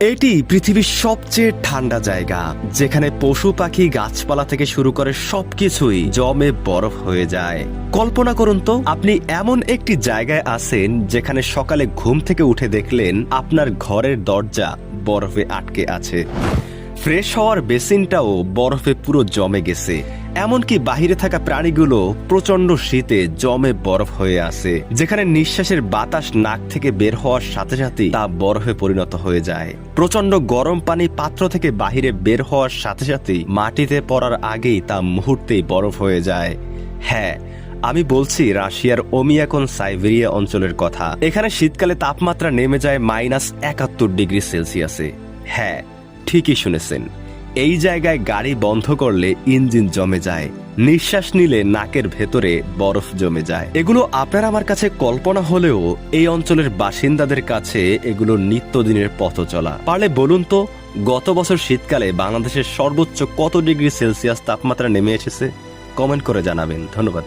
এটি পৃথিবীর সবচেয়ে ঠান্ডা জায়গা, যেখানে পশু পাখি গাছপালা থেকে শুরু করে সবকিছুই জমে বরফ হয়ে যায়। কল্পনা করুন তো, আপনি এমন একটি জায়গায় আছেন যেখানে সকালে ঘুম থেকে উঠে দেখলেন আপনার ঘরের দরজা বরফে আটকে আছে। ফ্রেশ হওয়ার বেসিনটাও বরফে পুরো জমে গেছে। এমনকি বাহিরে থাকা প্রাণীগুলো প্রচণ্ড শীতে জমে বরফ হয়ে আছে। যেখানে নিঃশ্বাসের বাতাস নাক থেকে বের হওয়ার সাথে সাথেই তা বরফে পরিণত হয়ে যায়। প্রচণ্ড গরম পানি পাত্র থেকে বাহিরে বের হওয়ার সাথে সাথেই মাটিতে পড়ার আগেই তা মুহূর্তেই বরফ হয়ে যায়। হ্যাঁ আমি বলছি রাশিয়ার ওমিয়াকন সাইবেরিয়া অঞ্চলের কথা। এখানে শীতকালে তাপমাত্রা নেমে যায় মাইনাস একাত্তর ডিগ্রি সেলসিয়াসে। হ্যাঁ ঠিকই শুনেছেন। এই জায়গায় গাড়ি বন্ধ করলে ইঞ্জিন জমে যায়। নিঃশ্বাস নিলে নাকের ভেতরে বরফ জমে যায়। এগুলো আপনার আমার কাছে কল্পনা হলেও এই অঞ্চলের বাসিন্দাদের কাছে এগুলো নিত্যদিনের পথ চলা। পারলে বলুন তো, গত বছর শীতকালে বাংলাদেশের সর্বোচ্চ কত ডিগ্রি সেলসিয়াস তাপমাত্রা নেমে এসেছে? কমেন্ট করে জানাবেন। ধন্যবাদ।